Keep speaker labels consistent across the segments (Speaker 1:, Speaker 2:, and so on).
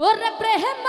Speaker 1: ওরে প্রেম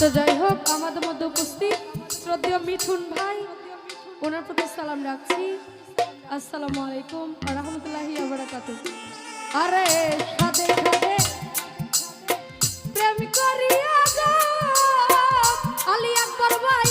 Speaker 1: তো যাই হোক, আমাদের মধ্যে উপস্থিত শ্রদ্ধেয় মিঠুন ভাই। ওনার প্রতি সালাম রাখছি। আসসালামু আলাইকুম রহমতুল্লাহি আবরাকাত আরে সাথে সাথে প্রেম করি আলী আকবর ভাই